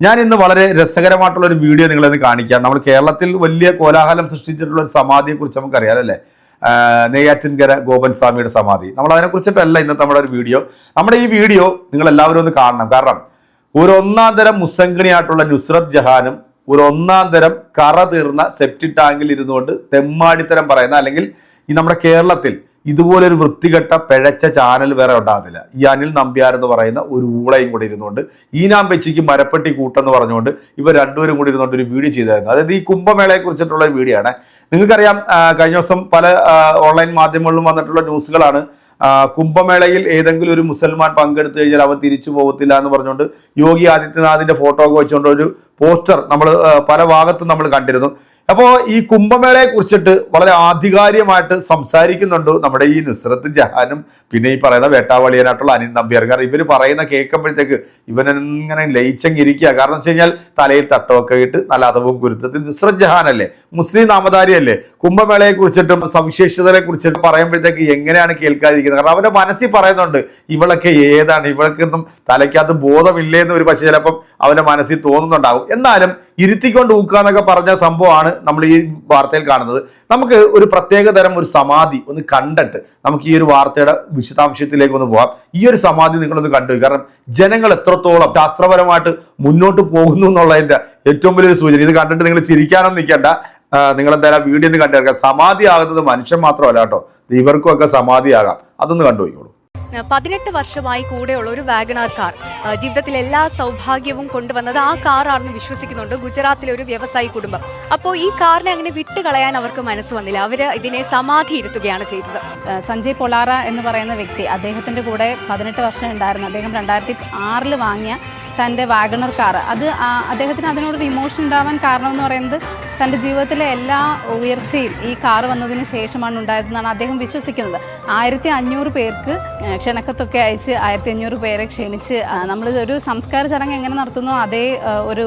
ഞാൻ ഇന്ന് വളരെ രസകരമായിട്ടുള്ള ഒരു വീഡിയോ നിങ്ങളെ കാണിക്കാം. നമ്മൾ കേരളത്തിൽ വലിയ കോലാഹലം സൃഷ്ടിച്ചിട്ടുള്ള ഒരു സമാധിയെ കുറിച്ച് നമുക്കറിയാം അല്ലേ? നെയ്യാറ്റിൻകര ഗോപൻ സ്വാമിയുടെ സമാധി. നമ്മൾ അതിനെക്കുറിച്ചിട്ടല്ല ഇന്നത്തെ നമ്മുടെ ഒരു വീഡിയോ. നമ്മുടെ ഈ വീഡിയോ നിങ്ങൾ എല്ലാവരും ഒന്ന് കാണണം. കാരണം ഒരു ഒന്നാം തരം മുസംഗണിയായിട്ടുള്ള നുസ്രത് ജഹാനും ഒരു ഒന്നാം തരം കറ തീർന്ന സെപ്റ്റി ടാങ്കിൽ ഇരുന്നുകൊണ്ട് തെമ്മാടിത്തരം പറയുന്ന അല്ലെങ്കിൽ ഈ നമ്മുടെ കേരളത്തിൽ ഇതുപോലൊരു വൃത്തികെട്ട പിഴച്ച ചാനൽ വേറെ ഉണ്ടാകുന്നില്ല. ഈ അനിൽ നമ്പ്യാർ എന്ന് പറയുന്ന ഒരു ഊളയും കൂടി ഇരുന്നുകൊണ്ട് ഈനാം പെച്ചിക്ക് മരപ്പെട്ടി കൂട്ടെന്ന് പറഞ്ഞുകൊണ്ട് ഇവർ രണ്ടുപേരും കൂടി ഇരുന്നുകൊണ്ട് ഒരു വീഡിയോ ചെയ്തായിരുന്നു. അതായത് ഈ കുംഭമേളയെ കുറിച്ചിട്ടുള്ള ഒരു വീഡിയോ ആണ്. നിങ്ങൾക്കറിയാം കഴിഞ്ഞ ദിവസം പല ഓൺലൈൻ മാധ്യമങ്ങളിലും വന്നിട്ടുള്ള ന്യൂസുകളാണ് കുംഭമേളയിൽ ഏതെങ്കിലും ഒരു മുസൽമാൻ പങ്കെടുത്തു കഴിഞ്ഞാൽ അവൻ തിരിച്ചു പോകത്തില്ല എന്ന് പറഞ്ഞുകൊണ്ട് യോഗി ആദിത്യനാഥിന്റെ ഫോട്ടോ ഒക്കെ വെച്ചുകൊണ്ട് ഒരു പോസ്റ്റർ നമ്മൾ പല ഭാഗത്തും നമ്മൾ കണ്ടിരുന്നു. അപ്പോൾ ഈ കുംഭമേളയെ കുറിച്ചിട്ട് വളരെ ആധികാരികമായിട്ട് സംസാരിക്കുന്നുണ്ട് നമ്മുടെ ഈ നിസ്രത്ത് ജഹാനും പിന്നെ ഈ പറയുന്ന വേട്ടാവളിയനായിട്ടുള്ള അനിൽ നമ്പ്യാർ. കാരണം ഇവർ പറയുന്ന കേൾക്കുമ്പോഴത്തേക്ക് ഇവനെങ്ങനെ ലയിച്ചങ്ങിരിക്കുക കാരണം വെച്ച് കഴിഞ്ഞാൽ തലയിൽ തട്ടമൊക്കെ ഇട്ട് നല്ല അതവും കുരുത്തത്തിൽ നുസ്രത് ജഹാനല്ലേ? മുസ്ലിം നാമധാരിയല്ലേ? കുംഭമേളയെ കുറിച്ചിട്ടും സവിശേഷതകളെ കുറിച്ചിട്ടും പറയുമ്പോഴത്തേക്ക് എങ്ങനെയാണ് കേൾക്കാതിരിക്കുന്നത്? കാരണം അവന്റെ മനസ്സിൽ പറയുന്നുണ്ട് ഇവളൊക്കെ ഏതാണ്? ഇവൾക്കൊന്നും തലയ്ക്കകത്ത് ബോധമില്ലേ എന്ന് ഒരു പക്ഷേ ചിലപ്പം അവന്റെ മനസ്സിൽ തോന്നുന്നുണ്ടാകും. എന്നാലും ഇരുത്തിക്കൊണ്ട് ഊക്കുക എന്നൊക്കെ പറഞ്ഞ സംഭവമാണ് നമ്മൾ ഈ വാർത്തയിൽ കാണുന്നത്. നമുക്ക് ഒരു പ്രത്യേക തരം ഒരു സമാധി ഒന്ന് കണ്ടിട്ട് നമുക്ക് ഈ ഒരു വാർത്തയുടെ വിശദാംശത്തിലേക്ക് ഒന്ന് പോകാം ഈ ഒരു സമാധി നിങ്ങളൊന്ന് കണ്ടു കാരണം ജനങ്ങൾ എത്രത്തോളം ശാസ്ത്രപരമായിട്ട് മുന്നോട്ട് പോകുന്നു എന്നുള്ളതിന്റെ ഏറ്റവും വലിയൊരു സൂചന. ഇത് കണ്ടിട്ട് നിങ്ങൾ ചിരിക്കാനൊന്നും നിൽക്കേണ്ട. നിങ്ങൾ എന്തായാലും വീഡിയോ ഒന്ന് കണ്ടു സമാധി ആകുന്നത് മനുഷ്യൻ മാത്രമല്ല കേട്ടോ. ഇവർക്കും ഒക്കെ സമാധിയാകാം അതൊന്ന് കണ്ടുപോയിക്കോളൂ പതിനെട്ട് വർഷമായി കൂടെയുള്ള ഒരു വാഗണാർ കാർ ജീവിതത്തിൽ എല്ലാ സൗഭാഗ്യവും കൊണ്ടുവന്നത് ആ കാറാണെന്ന് വിശ്വസിക്കുന്നുണ്ട്. ഗുജറാത്തിലെ ഒരു വ്യവസായി കുടുംബം. അപ്പോൾ ഈ കാറിനെ അങ്ങനെ വിട്ട് കളയാൻ അവർക്ക് മനസ്സ് വന്നില്ല. അവർ ഇതിനെ സമാധി ഇരുത്തുകയാണ് ചെയ്തത്. സഞ്ജയ് പൊളാറ എന്ന് പറയുന്ന വ്യക്തി അദ്ദേഹത്തിന്റെ കൂടെ പതിനെട്ട് വർഷം ഉണ്ടായിരുന്നു. അദ്ദേഹം രണ്ടായിരത്തി ആറിൽ വാങ്ങിയ തന്റെ വാഗണർ കാർ അത് അദ്ദേഹത്തിന് അതിനോടൊരു ഇമോഷൻ ഉണ്ടാവാൻ കാരണം എന്ന് പറയുന്നത് തന്റെ ജീവിതത്തിലെ എല്ലാ ഉയർച്ചയും ഈ കാർ വന്നതിന് ശേഷമാണ് ഉണ്ടായതെന്നാണ് അദ്ദേഹം വിശ്വസിക്കുന്നത്. ആയിരത്തി അഞ്ഞൂറ് പേർക്ക് ക്ഷണക്കത്തൊക്കെ അയച്ച് ആയിരത്തി അഞ്ഞൂറ് പേരെ ക്ഷണിച്ച് നമ്മൾ ഒരു സംസ്കാര ചടങ്ങ് എങ്ങനെ നടത്തുന്നു അതേ ഒരു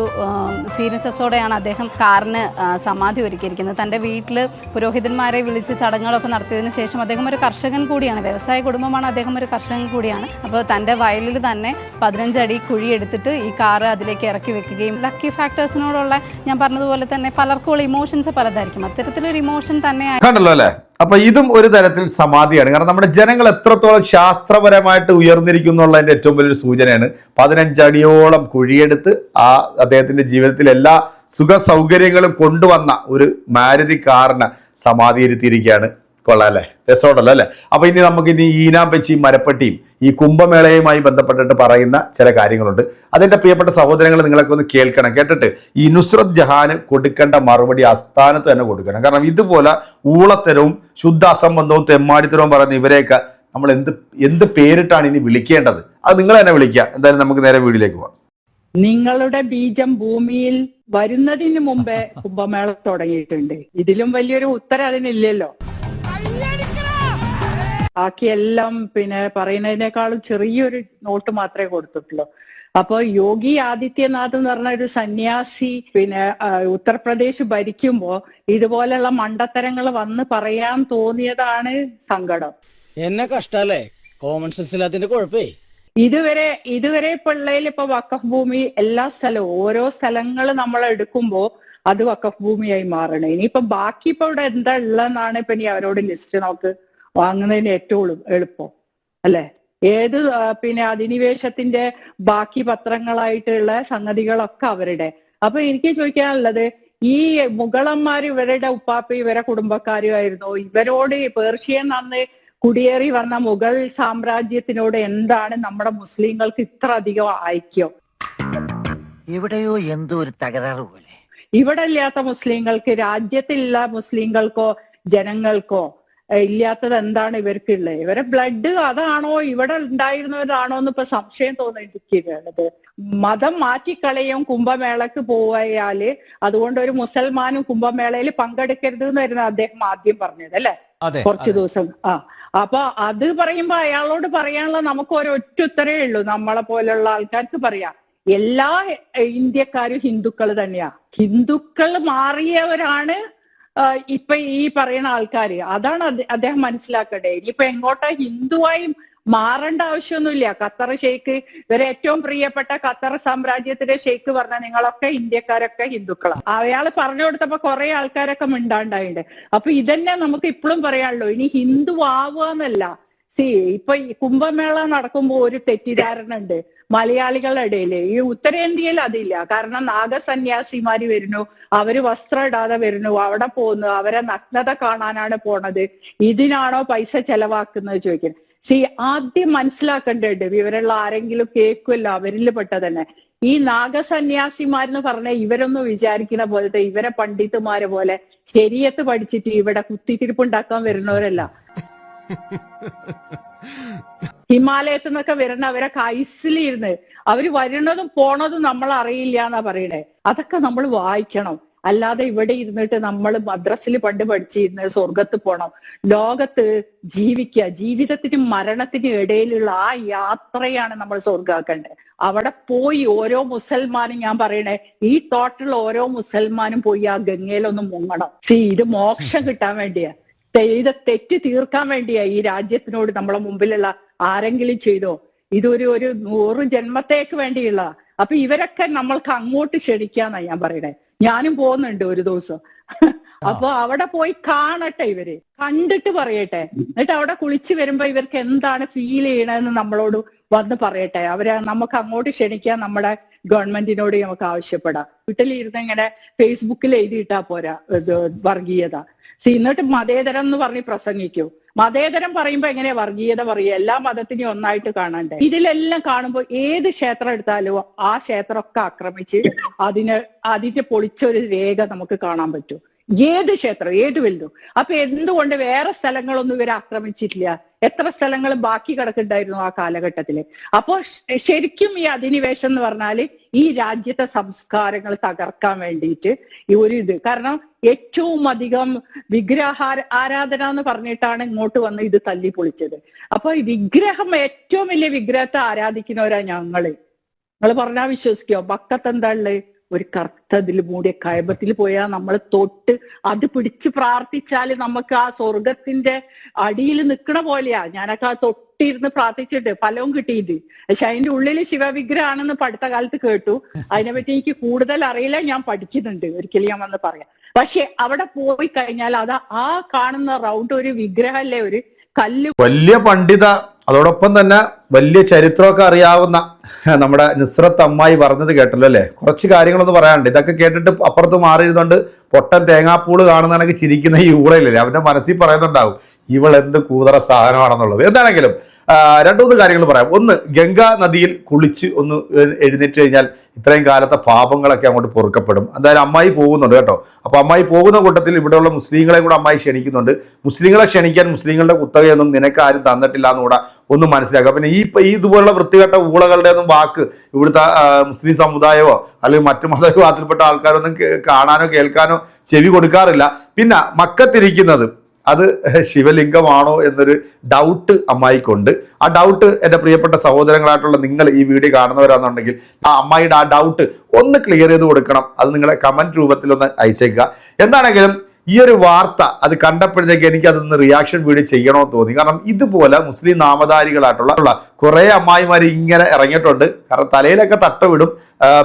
സീരിയസസോടെയാണ് അദ്ദേഹം കാറിന് സമാധി ഒരുക്കിയിരിക്കുന്നത്. തന്റെ വീട്ടിൽ പുരോഹിതന്മാരെ വിളിച്ച് ചടങ്ങുകളൊക്കെ നടത്തിയതിന് ശേഷം അദ്ദേഹം ഒരു കർഷകൻ കൂടിയാണ്. വ്യവസായ കുടുംബമാണ് അദ്ദേഹം ഒരു കർഷകൻ കൂടിയാണ്. അപ്പോൾ തന്റെ വയലിൽ തന്നെ പതിനഞ്ചടി കുഴിയെടുത്തിട്ട് ഈ കാറ് അതിലേക്ക് ഇറക്കി വെക്കുകയും ലക്കി ഫാക്ടേഴ്സിനോടുള്ള ഞാൻ പറഞ്ഞതുപോലെ തന്നെ പലർക്കും ഉള്ള ഇമോഷൻസ് പലതായിരിക്കും. അത്തരത്തിലൊരു ഇമോഷൻ തന്നെ കണ്ടല്ലോ അല്ലേ? അപ്പൊ ഇതും ഒരു തരത്തിൽ സമാധിയാണ്. കാരണം നമ്മുടെ ജനങ്ങൾ എത്രത്തോളം ശാസ്ത്രപരമായിട്ട് ഉയർന്നിരിക്കുന്നുള്ളതിന്റെ ഏറ്റവും വലിയൊരു സൂചനയാണ്. പതിനഞ്ചടിയോളം കുഴിയെടുത്ത് ആ അദ്ദേഹത്തിന്റെ ജീവിതത്തിൽ എല്ലാ സുഖ സൗകര്യങ്ങളും കൊണ്ടുവന്ന ഒരു മാരുതി കാറിന് സമാധിയിരുത്തിയിരിക്കുകയാണ് അല്ലേ രസമുണ്ടല്ലോ അല്ലേ? അപ്പോൾ ഇനി നമുക്ക് ഇനി ഈനാമ്പച്ചിയും മരപ്പെട്ടിയും ഈ കുംഭമേളയുമായി ബന്ധപ്പെട്ടിട്ട് പറയുന്ന ചില കാര്യങ്ങളുണ്ട്. അതിന്റെ പ്രിയപ്പെട്ട സഹോദരങ്ങൾ നിങ്ങളൊക്കെ ഒന്ന് കേൾക്കണം. കേട്ടിട്ട് ഈ നുസ്രത് ജഹാന് കൊടുക്കേണ്ട മറുപടി അസ്ഥാനത്ത് തന്നെ കൊടുക്കണം. കാരണം ഇതുപോലെ ഊളത്തരവും ശുദ്ധ അസംബന്ധവും തെമ്മാടിത്തരവും പറയുന്ന ഇവരെയൊക്കെ നമ്മൾ എന്ത് എന്ത് പേരിട്ടാണ് ഇനി വിളിക്കേണ്ടത്? അത് നിങ്ങൾ തന്നെ വിളിക്കുക. എന്തായാലും നമുക്ക് നേരെ വീട്ടിലേക്ക് പോവാം നിങ്ങളുടെ ബീജം ഭൂമിയിൽ വരുന്നതിന് മുമ്പേ കുംഭമേള തുടങ്ങിയിട്ടുണ്ട്. ഇതിലും വലിയൊരു ഉത്തരം അതിനില്ലല്ലോ. ബാക്കിയെല്ലാം പിന്നെ പറയുന്നതിനേക്കാളും ചെറിയൊരു നോട്ട് മാത്രമേ കൊടുത്തിട്ടുള്ളൂ. അപ്പൊ യോഗി ആദിത്യനാഥ് എന്ന് പറഞ്ഞ ഒരു സന്യാസി പിന്നെ ഉത്തർപ്രദേശ് ഭരിക്കുമ്പോ ഇതുപോലെയുള്ള മണ്ടത്തരങ്ങൾ വന്ന് പറയാൻ തോന്നിയതാണ് സങ്കടം. എന്നെ കഷ്ടല്ലേ കോമൺ സെൻസ് ഇല്ലാത്തതിന്റെ കുഴപ്പേ. ഇതുവരെ ഇതുവരെ പിള്ളയിൽ ഇപ്പൊ വക്കഫ് ഭൂമി എല്ലാ സ്ഥലവും ഓരോ സ്ഥലങ്ങൾ നമ്മൾ എടുക്കുമ്പോ അത് വക്കഫ് ഭൂമിയായി മാറണം. ഇനിയിപ്പം ബാക്കി ഇപ്പൊ ഇവിടെ എന്താ ഉള്ളതെന്നാണ് ഇപ്പൊ ഇനി അവരോട് ലിസ്റ്റ് നമുക്ക് വാങ്ങുന്നതിന് ഏറ്റവും എളു- എളുപ്പം അല്ലെ? ഏത് പിന്നെ അധിനിവേശത്തിന്റെ ബാക്കി പത്രങ്ങളായിട്ടുള്ള സംഗതികളൊക്കെ അവരുടെ. അപ്പൊ എനിക്ക് ചോദിക്കാനുള്ളത് ഈ മുഗളന്മാർ ഇവരുടെ ഉപ്പാപ്പ ഇവരെ കുടുംബക്കാരുമായിരുന്നു. ഇവരോട് പേർഷ്യൻ അന്ന് കുടിയേറി വന്ന മുഗൾ സാമ്രാജ്യത്തിനോട് എന്താണ് നമ്മുടെ മുസ്ലിങ്ങൾക്ക് ഇത്ര അധികം ഐക്യം? എവിടെയോ എന്തോ ഒരു തകരാറ് പോലെ. ഇവിടെ ഇല്ലാത്ത മുസ്ലിങ്ങൾക്ക് രാജ്യത്തിലുള്ള മുസ്ലിങ്ങൾക്കോ ജനങ്ങൾക്കോ ഇല്ലാത്തത് എന്താണ് ഇവർക്കുള്ളത്? ഇവരെ ബ്ലഡ് അതാണോ ഇവിടെ ഉണ്ടായിരുന്നവരാണോ എന്ന് ഇപ്പൊ സംശയം തോന്നിയിരിക്കുകയാണത്. മതം മാറ്റിക്കളയും കുംഭമേളക്ക് പോയാൽ അതുകൊണ്ട് ഒരു മുസൽമാനും കുംഭമേളയിൽ പങ്കെടുക്കരുത് എന്നായിരുന്നു അദ്ദേഹം ആദ്യം പറഞ്ഞത് അല്ലെ? കുറച്ചു ദിവസം ആ. അപ്പൊ അത് പറയുമ്പോ അയാളോട് പറയാനുള്ള നമുക്ക് ഒരൊറ്റ ഉത്തരേ ഉള്ളൂ. നമ്മളെ പോലെയുള്ള ആൾക്കാർക്ക് പറയാം. എല്ലാ ഇന്ത്യക്കാരും ഹിന്ദുക്കൾ തന്നെയാ. ഹിന്ദുക്കൾ മാറിയവരാണ് ഇപ്പൊ ഈ പറയുന്ന ആൾക്കാർ അതാണ് അദ്ദേ- അദ്ദേഹം മനസ്സിലാക്കട്ടെ ഇനിയിപ്പൊ എങ്ങോട്ടാ ഹിന്ദുവായി മാറേണ്ട ആവശ്യമൊന്നുമില്ല. ഖത്തർ ഷെയ്ഖ് ഇവരെ ഏറ്റവും പ്രിയപ്പെട്ട ഖത്തർ സാമ്രാജ്യത്തിലെ ഷെയ്ഖ് പറഞ്ഞ നിങ്ങളൊക്കെ ഇന്ത്യക്കാരൊക്കെ ഹിന്ദുക്കളാണ് അയാൾ പറഞ്ഞു കൊടുത്തപ്പോ കുറെ ആൾക്കാരൊക്കെ മിണ്ടാണ്ടായിട്ടുണ്ട് അപ്പൊ ഇതന്നെ നമുക്ക് ഇപ്പോഴും പറയാനുള്ളൂ. ഇനി ഹിന്ദു ആവുക എന്നല്ല സി ഇപ്പൊ ഈ കുംഭമേള നടക്കുമ്പോ ഒരു തെറ്റിദ്ധാരണ ഉണ്ട് മലയാളികളുടെ ഇടയിൽ ഈ ഉത്തരേന്ത്യയിൽ അതില്ല. കാരണം നാഗസന്യാസിമാര് വരുന്നു അവർ വസ്ത്രം ഇടാതെ വരുന്നു അവിടെ പോകുന്നു അവരെ നഗ്നത കാണാനാണ് പോണത്. ഇതിനാണോ പൈസ ചെലവാക്കുന്നത് ചോദിക്കുന്നത് സി ആദ്യം മനസ്സിലാക്കേണ്ടതുണ്ട് വിവരമുള്ള ആരെങ്കിലും കേൾക്കുമല്ലോ അവരിൽ പെട്ട തന്നെ ഈ നാഗസന്യാസിമാരെന്ന് പറഞ്ഞ ഇവരൊന്നും വിചാരിക്കുന്ന പോലത്തെ ഇവരെ പണ്ഡിതന്മാരെ പോലെ ശരിയത്ത് പഠിച്ചിട്ട് ഇവിടെ കുത്തിത്തിരിപ്പുണ്ടാക്കാൻ വരുന്നവരല്ല. ഹിമാലയത്തു നിന്നൊക്കെ വരുന്ന അവരെ കൈസിലിരുന്ന് അവർ വരുന്നതും പോണതും നമ്മൾ അറിയില്ല എന്നാ പറയണേ. അതൊക്കെ നമ്മൾ വായിക്കണം. അല്ലാതെ ഇവിടെ ഇരുന്നിട്ട് നമ്മൾ മദ്രസിൽ പണ്ട് പഠിച്ചിരുന്ന് സ്വർഗത്ത് പോണം. ലോകത്ത് ജീവിക്കുക ജീവിതത്തിനും മരണത്തിനും ഇടയിലുള്ള ആ യാത്രയാണ് നമ്മൾ സ്വർഗാക്കേണ്ടത് അവിടെ പോയി ഓരോ മുസൽമാനും ഞാൻ പറയണേ ഈ തോട്ടിലുള്ള ഓരോ മുസൽമാനും പോയി ആ ഗംഗയിലൊന്ന് മുങ്ങണം. സി ഇത് മോക്ഷം കിട്ടാൻ വേണ്ടിയാ. ചെയ്ത തെറ്റ് തീർക്കാൻ വേണ്ടിയാ ഈ രാജ്യത്തിനോട് നമ്മളെ മുമ്പിലുള്ള ആരെങ്കിലും ചെയ്തോ? ഇതൊരു ഒരു നൂറ് ജന്മത്തേക്ക് വേണ്ടിയുള്ള. അപ്പൊ ഇവരൊക്കെ നമ്മൾക്ക് അങ്ങോട്ട് ക്ഷണിക്കാന്നാ ഞാൻ പറയണേ. ഞാനും പോകുന്നുണ്ട് ഒരു ദിവസം. അപ്പൊ അവിടെ പോയി കാണട്ടെ ഇവർ. കണ്ടിട്ട് പറയട്ടെ. എന്നിട്ട് അവിടെ കുളിച്ച് വരുമ്പോ ഇവർക്ക് എന്താണ് ഫീൽ ചെയ്യണതെന്ന് നമ്മളോട് വന്ന് പറയട്ടെ. അവരെ നമുക്ക് അങ്ങോട്ട് ക്ഷണിക്കാൻ നമ്മുടെ ഗവൺമെന്റിനോട് നമുക്ക് ആവശ്യപ്പെടാം. വീട്ടിലിരുന്ന് ഇങ്ങനെ ഫേസ്ബുക്കിൽ എഴുതിയിട്ടാ പോരാ വർഗീയത. എന്നിട്ട് മതേതരം എന്ന് പറഞ്ഞ് പ്രസംഗിക്കൂ. മതേതരം പറയുമ്പോ എങ്ങനെ വർഗീയത പറയുക? എല്ലാ മതത്തിനെയും ഒന്നായിട്ട് കാണണ്ടേ? ഇതിലെല്ലാം കാണുമ്പോൾ ഏത് ക്ഷേത്രം എടുത്താലും ആ ക്ഷേത്രമൊക്കെ ആക്രമിച്ച് അതിന് അതിന്റെ പൊളിച്ചൊരു രേഖ നമുക്ക് കാണാൻ പറ്റും. ഏത് ക്ഷേത്രം ഏത് വലുതും അപ്പൊ എന്തുകൊണ്ട് വേറെ സ്ഥലങ്ങളൊന്നും ഇവർ ആക്രമിച്ചിട്ടില്ല? എത്ര സ്ഥലങ്ങൾ ബാക്കി കിടക്കുന്നുണ്ടായിരുന്നു ആ കാലഘട്ടത്തിൽ അപ്പോ ശരിക്കും ഈ അധിനിവേശം എന്ന് പറഞ്ഞാൽ ഈ രാജ്യത്തെ സംസ്കാരങ്ങൾ തകർക്കാൻ വേണ്ടിയിട്ട് ഈ ഒരു ഇത്. കാരണം ഏറ്റവും അധികം വിഗ്രഹ ആരാധന എന്ന് പറഞ്ഞിട്ടാണ് ഇങ്ങോട്ട് വന്ന് ഇത് തല്ലി പൊളിച്ചത്. അപ്പൊ ഈ വിഗ്രഹം ഏറ്റവും വലിയ വിഗ്രഹത്തെ ആരാധിക്കുന്നവരാ ഞങ്ങൾ. നിങ്ങൾ പറഞ്ഞാൽ വിശ്വസിക്കോ? ഭക്തത്തെന്താ ഉള്ളത് ഒരു കറുത്തതിൽ മൂടിയ കയബത്തിൽ പോയാൽ നമ്മൾ തൊട്ട് അത് പിടിച്ച് പ്രാർത്ഥിച്ചാൽ നമുക്ക് ആ സ്വർഗത്തിന്റെ അടിയിൽ നിൽക്കണ പോലെയാ. ഞാനൊക്കെ ആ തൊട്ടിരുന്ന് പ്രാർത്ഥിച്ചിട്ട് ഫലവും കിട്ടിയിട്ട് പക്ഷെ അതിന്റെ ഉള്ളിൽ ശിവവിഗ്രഹമാണെന്ന് പഠിത്ത കാലത്ത് കേട്ടു. അതിനെപ്പറ്റി എനിക്ക് കൂടുതൽ അറിയില്ല ഞാൻ പഠിക്കുന്നുണ്ട്. ഒരിക്കലും ഞാൻ വന്ന് പറയാം. പക്ഷെ അവിടെ പോയി കഴിഞ്ഞാൽ അത് ആ കാണുന്ന റൗണ്ട് ഒരു വിഗ്രഹമല്ലേ ഒരു കല്ല് വലിയ പണ്ഡിത അതോടൊപ്പം തന്നെ വലിയ ചരിത്രമൊക്കെ അറിയാവുന്ന നമ്മുടെ നുസ്രത്ത് അമ്മായി പറഞ്ഞത് കേട്ടല്ലോ അല്ലേ? കുറച്ച് കാര്യങ്ങളൊന്ന് പറയാനുണ്ട്. ഇതൊക്കെ കേട്ടിട്ട് അപ്പുറത്ത് മാറിയിരുന്നുകൊണ്ട് പൊട്ടൻ തേങ്ങാപ്പൂൾ കാണുന്നതാണെങ്കിൽ ചിരിക്കുന്ന ഈ ഊളയില്ലേ അവന്റെ മനസ്സിൽ പറയുന്നുണ്ടാവും ഇവൾ എന്ത് കൂതറ സാധനമാണെന്നുള്ളത്. എന്താണെങ്കിലും രണ്ടു മൂന്ന് കാര്യങ്ങൾ പറയാം. ഒന്ന് ഗംഗാ നദിയിൽ കുളിച്ച് ഒന്ന് എഴുന്നേറ്റ് കഴിഞ്ഞാൽ ഇത്രയും കാലത്തെ പാപങ്ങളൊക്കെ അങ്ങോട്ട് പൊറുക്കപ്പെടും. എന്തായാലും അമ്മായി പോകുന്നുണ്ട് കേട്ടോ. അപ്പോൾ അമ്മായി പോകുന്ന കൂട്ടത്തിൽ ഇവിടെയുള്ള മുസ്ലിങ്ങളെ കൂടെ അമ്മായി ക്ഷണിക്കുന്നുണ്ട്. മുസ്ലിങ്ങളെ ക്ഷണിക്കാൻ മുസ്ലിങ്ങളുടെ കുത്തകയൊന്നും നിനക്ക് ആരും തന്നിട്ടില്ല എന്നുകൂടെ ഒന്ന് മനസ്സിലാക്കുക. പിന്നെ ഈ ഇതുപോലുള്ള വൃത്തികെട്ട ഊളകളുടെ ഒന്നും വാക്ക് ഇവിടുത്തെ മുസ്ലിം സമുദായമോ അല്ലെങ്കിൽ മറ്റു മതവിഭാഗത്തിൽപ്പെട്ട ആൾക്കാരൊന്നും കാണാനോ കേൾക്കാനോ ചെവി കൊടുക്കാറില്ല. പിന്നെ മക്കത്തിരിക്കുന്നത് അത് ശിവലിംഗമാണോ എന്നൊരു ഡൗട്ട് അമ്മായിക്കുണ്ട്. ആ ഡൗട്ട് എന്റെ പ്രിയപ്പെട്ട സഹോദരങ്ങളായിട്ടുള്ള നിങ്ങൾ ഈ വീഡിയോ കാണുന്നവരാണെന്നുണ്ടെങ്കിൽ ആ അമ്മായിയുടെ ആ ഡൗട്ട് ഒന്ന് ക്ലിയർ ചെയ്ത് കൊടുക്കണം. അത് നിങ്ങളെ കമന്റ് രൂപത്തിലൊന്ന് അയച്ചേക്കുക. എന്താണെങ്കിലും ഈ ഒരു വാർത്ത അത് കണ്ടപ്പോഴത്തേക്ക് എനിക്ക് അതൊന്ന് റിയാക്ഷൻ വീഡിയോ ചെയ്യണമെന്ന് തോന്നി. കാരണം ഇതുപോലെ മുസ്ലിം നാമധാരികളായിട്ടുള്ള കുറേ അമ്മായിമാർ ഇങ്ങനെ ഇറങ്ങിയിട്ടുണ്ട്. കാരണം തലയിലൊക്കെ തട്ടവിടും. വിടും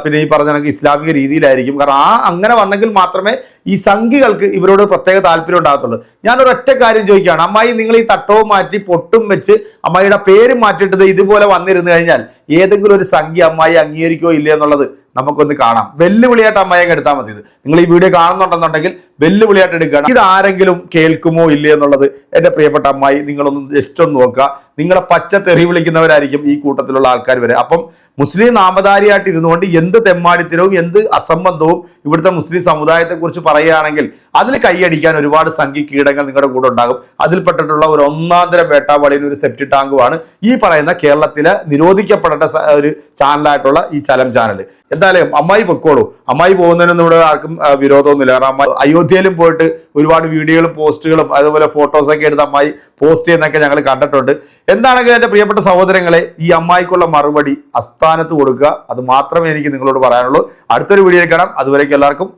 പിന്നെ ഈ പറഞ്ഞ കണക്ക് ഇസ്ലാമിക രീതിയിലായിരിക്കും. കാരണം ആ അങ്ങനെ വന്നെങ്കിൽ മാത്രമേ ഈ സംഘികൾക്ക് ഇവരോട് പ്രത്യേക താല്പര്യം ഉണ്ടാകത്തുള്ളൂ. ഞാനൊരു ഒറ്റ കാര്യം ചോദിക്കുകയാണ്. അമ്മായി നിങ്ങൾ ഈ തട്ടവും മാറ്റി പൊട്ടും വെച്ച് അമ്മായിയുടെ പേര് മാറ്റിയിട്ട് ഇതുപോലെ വന്നിരുന്നു കഴിഞ്ഞാൽ ഏതെങ്കിലും ഒരു സംഖ്യ അമ്മായി അംഗീകരിക്കോ ഇല്ലേ എന്നുള്ളത്? നമുക്കൊന്ന് കാണാം. വെല്ലുവിളിയായിട്ട് അമ്മയെ എടുത്താൽ മതി ഇത്. നിങ്ങൾ ഈ വീഡിയോ കാണുന്നുണ്ടെന്നുണ്ടെങ്കിൽ വെല്ലുവിളിയായിട്ട് എടുക്കണം ഇത് ആരെങ്കിലും കേൾക്കുമോ ഇല്ലേ എന്നുള്ളത് എന്റെ പ്രിയപ്പെട്ട അമ്മായി നിങ്ങളൊന്ന് ജസ്റ്റ് ഒന്ന് നോക്കുക. നിങ്ങളെ പച്ച തെറി വിളിക്കുന്നവരായിരിക്കും ഈ കൂട്ടത്തിലുള്ള ആൾക്കാർ വരെ. അപ്പം മുസ്ലിം നാമധാരിയായിട്ട് ഇരുന്നുകൊണ്ട് എന്ത് തെമ്മാടിത്തരവും എന്ത് അസംബന്ധവും ഇവിടുത്തെ മുസ്ലിം സമുദായത്തെക്കുറിച്ച് പറയുകയാണെങ്കിൽ അതിൽ കൈയടിക്കാൻ ഒരുപാട് സംഖ്യ കീടങ്ങൾ നിങ്ങളുടെ കൂടെ ഉണ്ടാകും. അതിൽപ്പെട്ടിട്ടുള്ള ഒരു ഒന്നാന്തരം വേട്ടാവളിയിൽ ഒരു സെപ്റ്റി ടാങ്കുമാണ് ഈ പറയുന്ന കേരളത്തിലെ നിരോധിക്കപ്പെടേണ്ട ഒരു ചാനലായിട്ടുള്ള ഈ ചലം ചാനൽ എന്തായാലും അമ്മായി പൊക്കോളൂ. അമ്മായി പോകുന്നതിനൊന്നും ഇവിടെ ആർക്കും വിരോധമൊന്നുമില്ല. കാരണം അമ്മായി അയോധ്യയിലും പോയിട്ട് ഒരുപാട് വീഡിയോകളും പോസ്റ്റുകളും അതുപോലെ ഫോട്ടോസൊക്കെ എടുത്ത് അമ്മായി പോസ്റ്റ് ചെയ്യുന്നൊക്കെ ഞങ്ങൾ കണ്ടിട്ടുണ്ട്. എന്താണെങ്കിലും എന്റെ പ്രിയപ്പെട്ട സഹോദരങ്ങളെ ഈ അമ്മായിക്കുള്ള മറുപടി അസ്ഥാനത്ത് കൊടുക്കുക. അത് മാത്രമേ എനിക്ക് നിങ്ങളോട് പറയാനുള്ളൂ. അടുത്തൊരു വീഡിയോയിൽ കാണാം. അതുവരേക്കും എല്ലാവർക്കും